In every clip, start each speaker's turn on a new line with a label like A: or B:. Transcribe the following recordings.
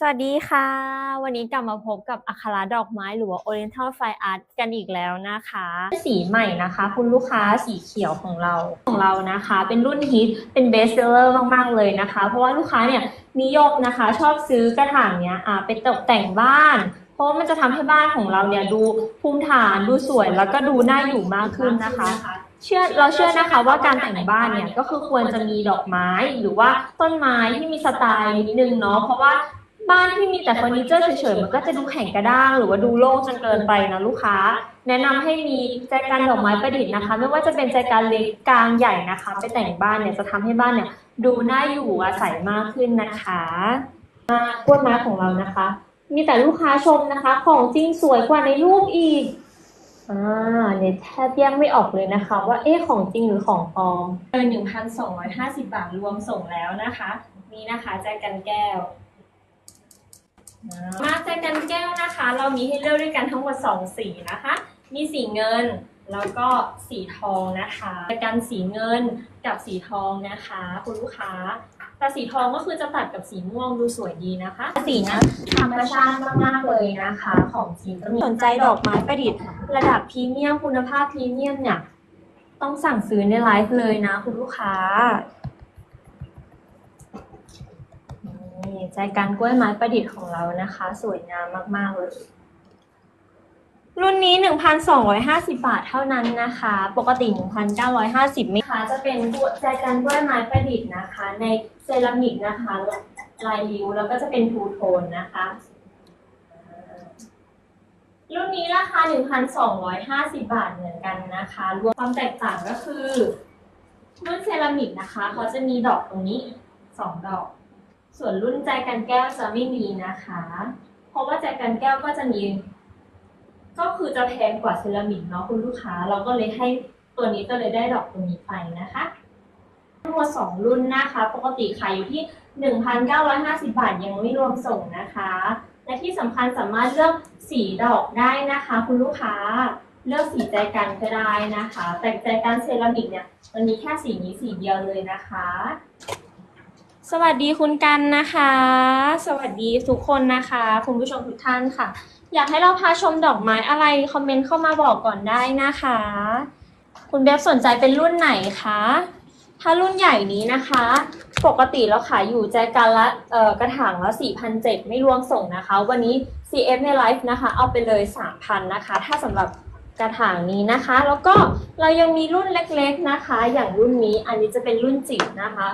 A: สวัสดีค่ะ วันนี้กลับมาพบกับอัคราดอกไม้หรือว่า Oriental Fine Art กันอีกแล้วนะคะ สีใหม่นะคะ คุณลูกค้าสีเขียวของเราของเรานะคะ เป็นรุ่นฮิตเป็นเบสเซอร์มากๆเลยนะคะ เพราะว่าลูกค้าเนี่ยนิยมนะคะชอบซื้อกระถางเนี้ยอ่าไปตกแต่งบ้านเพราะมันจะทำให้บ้านของเราเนี่ยดูภูมิฐานดูสวยแล้วก็ดูน่าอยู่มากขึ้นนะคะ เชื่อเราเชื่อนะคะว่าการแต่งบ้านเนี่ยก็คือควรจะมีดอกไม้หรือว่าต้นไม้ที่มีสไตล์นิดนึงเนาะเพราะว่า บ้านที่มีแต่เฟอร์นิเจอร์เฉยๆมันก็จะดูแข็งกระด้าง หรือว่าดูโล่งจนเกินไปนะลูกค้า แนะนำให้มีใจกลารดอกไม้ประดิษฐ์นะคะ ไม่ว่าจะเป็นใจกลารเล็กกลางใหญ่นะคะ ไปแต่งบ้านเนี่ยจะทำให้บ้านเนี่ยดูน่าอยู่อาศัยมากขึ้นนะคะอ่ากล้วยไม้ของเรานะคะ มีแต่ลูกค้าชมนะคะ ของจริงสวยกว่าในรูปอีกอ่าเนี่ยแทบแยกไม่ออกเลยนะคะ ว่าเอ๊ะของจริงหรือของปลอมเกินหนึ่งพันสองร้อยห้าสิบบาทรวมส่งแล้วนะคะ นี่นะคะแจกันแก้ว มาแจกันแก้วนะคะ เรามีให้เลือกด้วยกันทั้งหมดสองสีนะคะ มีสีเงินแล้วก็สีทองนะคะแจกันสีเงินกับสีทองนะคะคุณลูกค้า แต่สีทองก็คือจะตัดกับสีม่วงดูสวยดีนะคะ สีนะธรรมชาติมากๆเลยนะคะ ของจริงก็มีสนใจดอกไม้ประดิษฐ์ระดับพรีเมียมคุณภาพพรีเมียมเนี่ยต้องสั่งซื้อในไลฟ์เลยนะคุณลูกค้านี่ ใจกลารกล้วยไม้ประดิษฐ์ของเรานะคะ สวยงามมาก ๆ เลย รุ่นนี้ 1,250 บาทเท่านั้นนะคะ ปกติ 1,950ไม่ค่ะจะเป็นใจกลารกล้วยไม้ประดิษฐ์นะคะ ในเซรามิกนะคะลายริ้วแล้วก็จะเป็นทูโทนนะคะรุ่นนี้ราคา 1,250 บาทเหมือนกันนะคะ รวมความแตกต่างก็คือรุ่นเซรามิกนะคะ เขาจะมีดอกตรงนี้สองดอก ส่วนรุ่นใจกันแก้วจะไม่มีนะคะ เพราะว่าใจกันแก้วก็จะมี ก็คือจะแพงกว่าเซรามิกเนาะคุณลูกค้า เราก็เลยให้ตัวนี้ก็เลยได้ดอกตรงนี้ไปนะคะทั้งหมดสองรุ่นนะคะ ปกติขายอยู่ที่ 1,950 บาทยังไม่รวมส่งนะคะ และที่สำคัญสามารถเลือกสีดอกได้นะคะ คุณลูกค้าเลือกสีใจกันก็ได้นะคะ แต่ใจกันเซรามิกเนี่ยมันมีแค่สีนี้สีเดียวเลยนะคะ สวัสดีคุณกันนะคะ สวัสดีทุกคนนะคะ คุณผู้ชมทุกท่านค่ะ อยากให้เราพาชมดอกไม้อะไรคอมเมนต์เข้ามาบอกก่อนได้นะคะ คุณเบฟสนใจเป็นรุ่นไหนคะถ้ารุ่นใหญ่นี้นะคะ ปกติเราขายอยู่ใจกันละกระถางละ4,700ไม่รวมส่งนะคะ วันนี้ CF ในไลฟ์นะคะ เอาไปเลย 3,000นะคะ ถ้าสำหรับกระถางนี้นะคะ แล้วก็เรายังมีรุ่นเล็กๆนะคะ อย่างรุ่นนี้อันนี้จะเป็นรุ่นจิ๋วนะคะ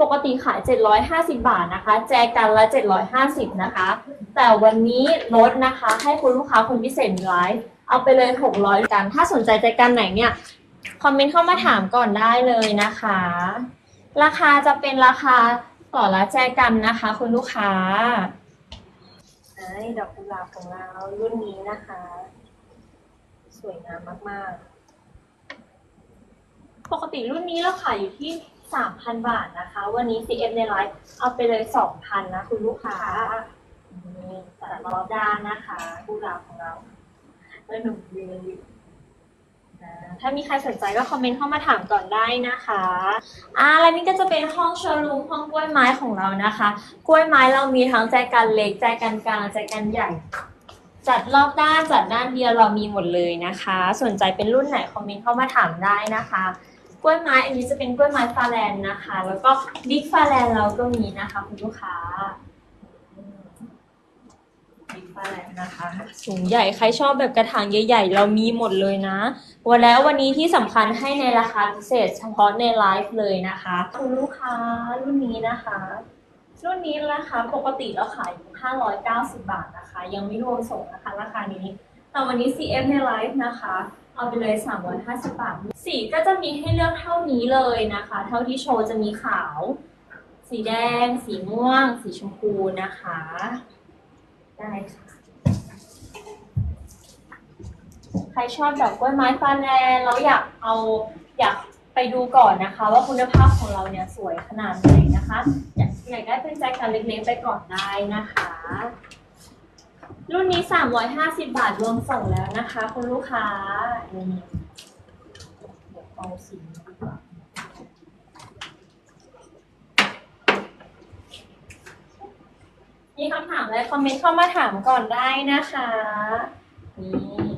A: ปกติขาย 750 บาทนะคะ แจกันละ 750 นะคะ แต่วันนี้ลดนะคะ ให้คุณลูกค้าคนพิเศษไลฟ์เอาไปเลย 600 กัน ถ้าสนใจใจกันไหนเนี่ย คอมเมนต์เข้ามาถามก่อนได้เลยนะคะ ราคาจะเป็นราคาต่อละแจกันนะคะ คุณลูกค้าไอ้ดอกกุหลาบของเรารุ่นนี้นะคะ สวยงามมาก ๆ ปกติรุ่นนี้เราขายอยู่ที่ 3,000 บาทนะคะ วันนี้ CF ในไลฟ์เอาไปเลย 2,000 นะ คุณลูกค้าแต่รอบด้านนะคะกุหลาบของเราแล้วหนุ่มยืนอยู่ถ้ามีใครสนใจก็คอมเมนต์เข้ามาถามก่อนได้นะคะ อ่า และนี่ก็จะเป็นห้องโชว์รูมห้องกล้วยไม้ของเรานะคะ กล้วยไม้เรามีทั้งใจกันเล็กใจกันกลางใจกันใหญ่ จัดรอบด้านจัดด้านเดียวเรามีหมดเลยนะคะ สนใจเป็นรุ่นไหนคอมเมนต์เข้ามาถามได้นะคะ กล้วยไม้อันนี้จะเป็นกล้วยไม้ฟาแลนด์นะคะ แล้วก็บิ๊กฟาแลนด์เราก็มีนะคะ คุณลูกค้าบิ๊กฟาแลนด์นะคะ สูงใหญ่ใครชอบแบบกระถางใหญ่ ๆ เรามีหมดเลยนะ วันแล้ววันนี้ที่สำคัญให้ในราคาพิเศษ เฉพาะในไลฟ์เลยนะคะ คุณลูกค้ารุ่นนี้นะคะรุ่นนี้นะคะปกติเราขายอยู่590 บาทนะคะ ยังไม่รวมส่งนะคะราคานี้ แต่วันนี้ CF ในไลฟ์นะคะ เอาไปเลย350บาทสีก็จะมีให้เลือกเท่านี้เลยนะคะ เท่าที่โชว์จะมีขาว สีแดง สีม่วง สีชมพูนะคะ ได้ค่ะ ใครชอบดอกกล้วยไม้ฟาแลนด์แล้วอยากเอาอยากไปดูก่อนนะคะ ว่าคุณภาพของเราเนี่ยสวยขนาดไหนนะคะอยากอยากได้เป็นใจกันเล็กๆไปก่อนได้นะคะ รุ่นนี้ 350 บาทรวมส่งแล้วนะคะ คุณลูกค้านี่เดี๋ยวเอาสีนี้ดีกว่ามีคำถามอะไรคอมเมนต์เข้ามาถามก่อนได้นะคะนี่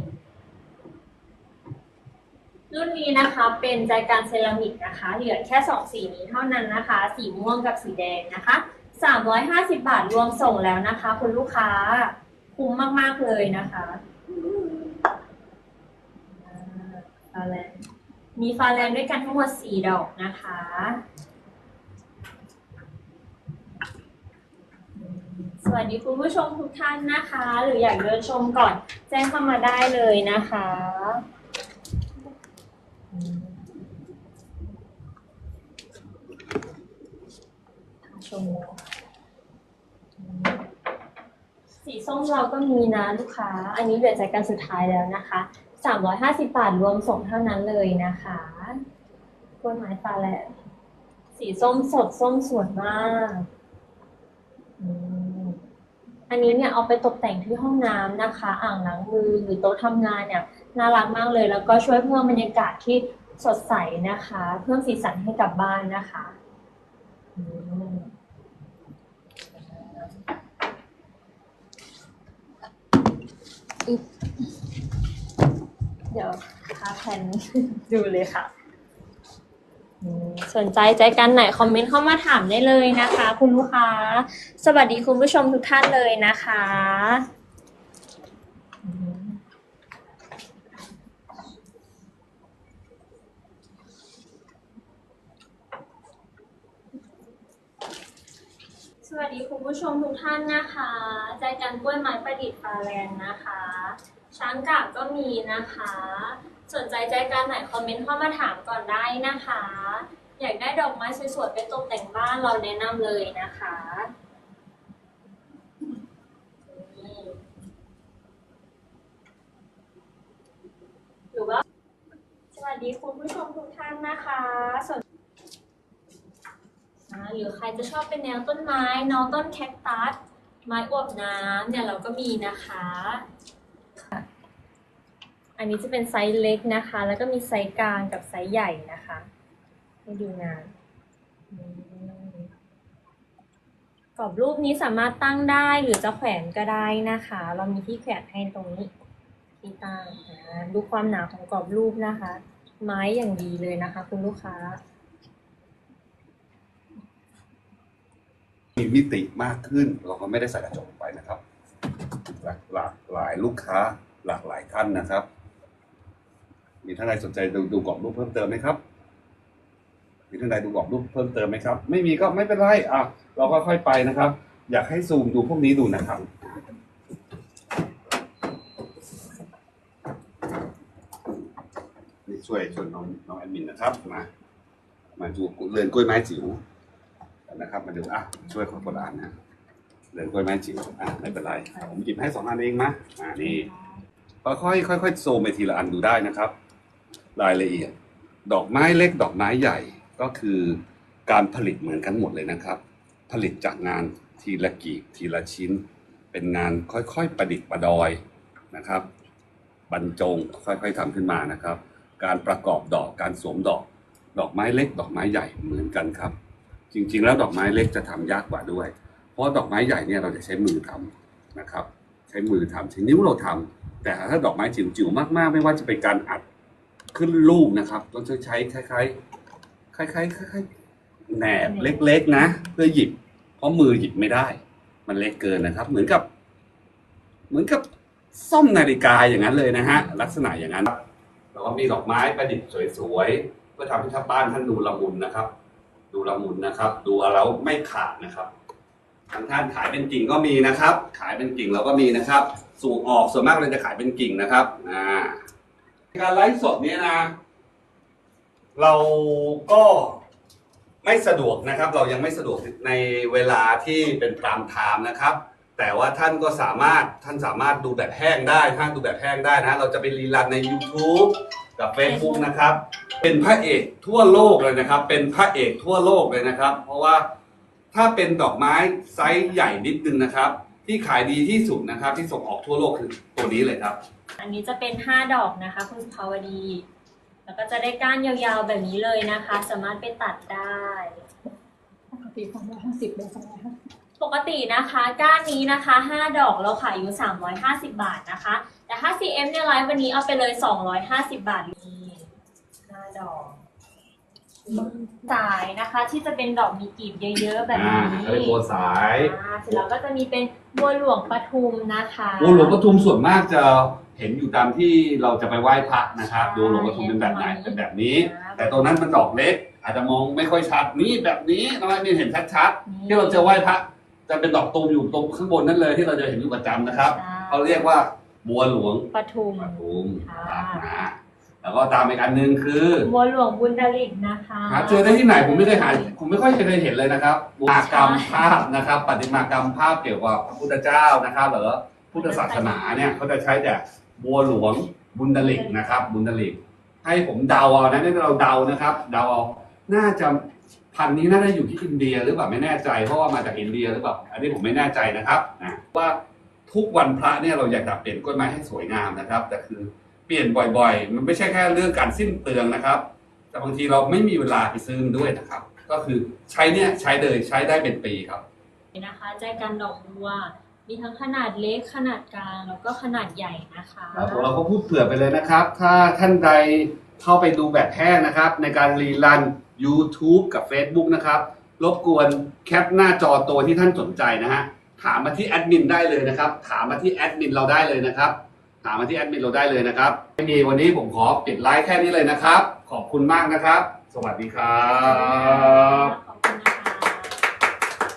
A: รุ่นนี้นะคะเป็นใจกลารเซรามิกนะคะ เหลือแค่สองสีนี้เท่านั้นนะคะ สีม่วงกับสีแดงนะคะสามร้อยห้าสิบาทรวมส่งแล้วนะคะ คุณลูกค้า คุ้มมาก ๆ เลยนะคะอ่าฟาแลนด์มีฟาแลนด์ด้วยกันทั้งหมดสี่ดอกนะคะ สวัสดีคุณผู้ชมทุกท่านนะคะ หรืออยากเดินชมก่อนแจ้งเข้ามาได้เลยนะคะอืมชมอืม ส้มเราก็มีนะลูกค้า อันนี้เหลือจากการสุดท้ายแล้วนะคะ350บาทรวมส่งเท่านั้นเลยนะคะกล้วยไม้ฟ้าแลนด์สีส้มสดส้มสวยมากอันนี้เนี่ยเอาไปตกแต่งที่ห้องน้ำนะคะ อ่างล้างมือหรือโต๊ะทำงานเนี่ยน่ารักมากเลย แล้วก็ช่วยเพิ่มบรรยากาศที่สดใสนะคะ เพิ่มสีสันให้กับบ้านนะคะ อืมอึ๊บเดี๋ยวพาแผนดูเลยค่ะอืมสนใจใจกันไหนคอมเมนต์เข้ามาถามได้เลยนะคะ คุณลูกค้า สวัสดีคุณผู้ชมทุกท่านเลยนะคะอืมสวัสดีคุณผู้ชมทุกท่านนะคะ ใจกันกล้วยไม้ประดิษฐ์ฟาแลนด์นะคะ ช้างกาบก็มีนะคะ สนใจใจการไหนคอมเมนต์เข้ามาถามก่อนได้นะคะ อยากได้ดอกไม้สวยๆไปตกแต่งบ้านเราแนะนำเลยนะคะนี่หรือว่าสวัสดีคุณผู้ชมทุกท่านนะคะสนอ่าหรือใครจะชอบเป็นแนวต้นไม้น้องต้นแคคตัสไม้อวบน้ำเนี่ยเราก็มีนะคะ อันนี้จะเป็นไซส์เล็กนะคะ แล้วก็มีไซส์กลางกับไซส์ใหญ่นะคะให้ดูงานกรอบรูปนี้สามารถตั้งได้หรือจะแขวนก็ได้นะคะ เรามีที่แขวนให้ตรงนี้ที่ตั้งดูความหนาของกรอบรูปนะคะ ไม้อย่างดีเลยนะคะ คุณลูกค้า
B: มีมิติมากขึ้นเราก็ไม่ได้ใส่กระจกไปนะครับ หลากหลายลูกค้าหลากหลายท่านนะครับ มีท่านใดสนใจดูดูกรอบรูปเพิ่มเติมไหมครับมีท่านใดดูกรอบรูปเพิ่มเติมไหมครับ ไม่มีก็ไม่เป็นไรอะเราก็ค่อยไปนะครับ อยากให้ซูมดูพวกนี้ดูนะครับนี่ช่วยชวนน้องน้องแอดมินนะครับมามาดูเรือนกล้วยไม้จิ๋วนะครับ มาดูอะช่วยคนคนละอันนะเดินกล้วยไม้จิ๋วอะไม่เป็นไรผมหยิบให้สองอันเองนะอ่านี่ค่อยๆค่อยๆโซมไปทีละอันดูได้นะครับ รายละเอียด ดอกไม้เล็กดอกไม้ใหญ่ก็คือการผลิตเหมือนกันหมดเลยนะครับ ผลิตจากงานทีละกีบทีละชิ้น เป็นงานค่อยๆประดิษฐ์ประดอยนะครับ บรรจงค่อยๆทำขึ้นมานะครับ การประกอบดอกการสวมดอก ดอกไม้เล็ก ดอกไม้ใหญ่เหมือนกันครับ จริงๆ แล้วดอกไม้เล็กจะทำยากกว่าด้วย เพราะดอกไม้ใหญ่เนี่ยเราจะใช้มือทำนะครับ ใช้มือทำใช้นิ้วเราทำแต่ถ้าดอกไม้จิ๋วๆมากๆ ไม่ว่าจะเป็นการอัด ขึ้นรูปนะครับต้องใช้คล้ายๆคล้ายๆคล้ายๆแหนบเล็กๆนะ เพื่อหยิบ เพราะมือหยิบไม่ได้ มันเล็กเกินนะครับ เหมือนกับ เหมือนกับซ่อมนาฬิกาอย่างนั้นเลยนะฮะลักษณะอย่างนั้นแล้วก็มีดอกไม้ประดิษฐ์สวยๆเพื่อทำให้ท่าบ้านท่านดูละมุนนะครับ ดูละมุนนะครับ ดูแล้วไม่ขาดนะครับทางท่านขายเป็นกิ่งก็มีนะครับ ขายเป็นกิ่งเราก็มีนะครับส่งออกส่วนมากเราจะขายเป็นกิ่งนะครับอ่า การไลฟ์สดเนี่ยนะ เราก็ไม่สะดวกนะครับ เรายังไม่สะดวกในเวลาที่เป็นตามไทม์นะครับ แต่ว่าท่านก็สามารถท่านสามารถดูแบบแห้งได้ท่านดูแบบแห้งได้นะ เราจะไปรีลันใน YouTube กับ Facebook นะครับ เป็นพระเอกทั่วโลกเลยนะครับ เป็นพระเอกทั่วโลกเลยนะครับ เพราะว่าถ้าเป็นดอกไม้ไซส์ใหญ่นิดนึงนะครับ ที่ขายดีที่สุดนะครับ ที่ส่งออกทั่วโลกคือตัวนี้เลยครับ
A: อันนี้จะเป็น 5 ดอกนะคะ คุณสุภาวดี แล้วก็จะได้ก้านยาวๆแบบนี้เลยนะคะ สามารถไปตัดได้
C: ปกติสองร้อยห้าสิบเป็นสองร้อยห้าสิบ
A: ปกตินะคะก้านนี้นะคะ 5 ดอกเราขายอยู่ 350 บาทนะคะ แต่ถ้า CM เนี่ยไลฟ์วันนี้เอาไปเลย 250 บาทนี่5ดอก สายนะคะที่จะเป็นดอกมีกลีบเยอะๆแบบ
B: อ่า
A: นี้
B: เขาเรียกบัวสาย
A: อ่าเสร็จแล้วก็จะมีเป็นบัวหลวงปทุมนะคะ
B: บัวหลวงปทุมส่วนมากจะเห็นอยู่ตามที่เราจะไปไหว้พระนะครับ
A: ใช่
B: บัวหลวงปทุมเป็นแบบไหนเป็นแบบนี้
A: ครับ
B: แต่ตัวนั้นมันดอกเล็ก อาจจะมองไม่ค่อยชัดนี่แบบนี้น้องแอดมินเห็นชัดๆที่เราจะไหว้พระจะเป็นดอกตูมอยู่ตรงข้างบนนั่นเลยที่เราจะเห็นอยู่ประจำนะครับ
A: ใช่
B: เขาเรียกว่าบัวหลวง
A: ปทุม
B: ปทุม
A: ค่ะ
B: ครับนะ แล้วก็ตามอีกอันหนึ่งคือ
A: บัวหลวงบุญดาลิกนะคะ
B: หาเจอได้ที่ไหนผมไม่เคยหาผมไม่ค่อยเคยเห็นเลยนะครับมากรรมภาพนะครับปฏิมากรรมภาพเกี่ยวกับพระพุทธเจ้านะครับหรือพุทธศาสนาเนี่ยเขาจะใช้แต่บัวหลวงบุญดลิกนะครับ บุญดลิก ให้ผมเดาเอานะนี่เราเดานะครับ เดาเอาน่าจะพันธุ์นี้น่าจะอยู่ที่อินเดียหรือเปล่าไม่แน่ใจเพราะว่ามาจากอินเดียหรือเปล่าอันนี้ผมไม่แน่ใจนะครับนะว่าทุกวันพระเนี่ยเราอยากจะเปลี่ยนกล้วยไม้ให้สวยงามนะครับ แต่คือ เปลี่ยนบ่อยๆ มันไม่ใช่แค่เรื่องการสิ้นเปลืองนะครับ แต่บางทีเราไม่มีเวลาไปซื้อมันด้วยนะครับ ก็คือใช้เนี่ยใช้เลยใช้ได้เป็นปีครับ
A: นะคะใจกันดอกบัวมีทั้งขนาดเล็กขนาดกลางแล้วก็ขนาดใหญ่นะคะ
B: ครับผมเราก็พูดเผื่อไปเลยนะครับ ถ้าท่านใดเข้าไปดูแบบแห้งนะครับ ในการรีรัน YouTube กับ Facebook นะครับ รบกวนแคปหน้าจอตัวที่ท่านสนใจนะฮะถามมาที่แอดมินได้เลยนะครับ ถามมาที่แอดมินเราได้เลยนะครับ ถามมาที่แอดมินเราได้เลยนะครับไม่มีวันนี้ผมขอปิดไลฟ์แค่นี้เลยนะครับ ขอบคุณมากนะครับ สวัสดีครับ